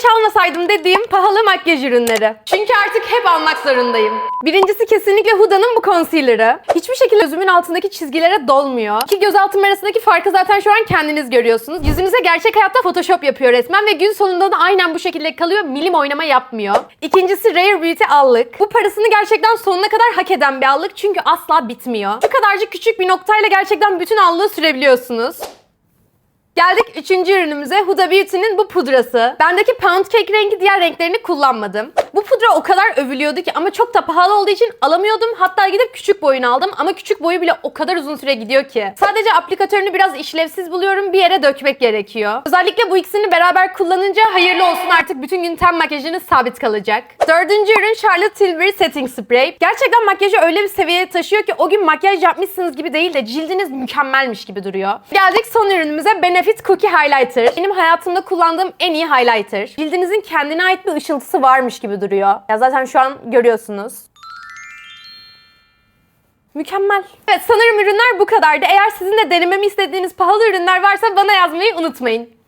hiç almasaydım dediğim pahalı makyaj ürünleri. Çünkü artık hep almak zorundayım. Birincisi kesinlikle Huda'nın bu concealer'ı. Hiçbir şekilde gözümün altındaki çizgilere dolmuyor. İki göz altım arasındaki farkı zaten şu an kendiniz görüyorsunuz. Yüzünüze gerçek hayatta Photoshop yapıyor resmen ve gün sonunda da aynen bu şekilde kalıyor. Milim oynama yapmıyor. İkincisi Rare Beauty allık. Bu parasını gerçekten sonuna kadar hak eden bir allık çünkü asla bitmiyor. Şu kadarcık küçük bir noktayla gerçekten bütün allığı sürebiliyorsunuz. Geldik üçüncü ürünümüze Huda Beauty'nin bu pudrası. Bendeki Pound Cake rengi diğer renklerini kullanmadım. Bu pudra o kadar övülüyordu ki ama çok da pahalı olduğu için alamıyordum. Hatta gidip küçük boyunu aldım ama küçük boyu bile o kadar uzun süre gidiyor ki. Sadece aplikatörünü biraz işlevsiz buluyorum. Bir yere dökmek gerekiyor. Özellikle bu ikisini beraber kullanınca hayırlı olsun artık bütün gün ten makyajınız sabit kalacak. Dördüncü ürün Charlotte Tilbury Setting Spray. Gerçekten makyajı öyle bir seviyeye taşıyor ki o gün makyaj yapmışsınız gibi değil de cildiniz mükemmelmiş gibi duruyor. Geldik son ürünümüze Benefit Cookie Highlighter. Benim hayatımda kullandığım en iyi highlighter. Cildinizin kendine ait bir ışıltısı varmış duruyor. Ya zaten şu an görüyorsunuz. Mükemmel. Evet sanırım ürünler bu kadardı. Eğer sizin de denememi istediğiniz pahalı ürünler varsa bana yazmayı unutmayın.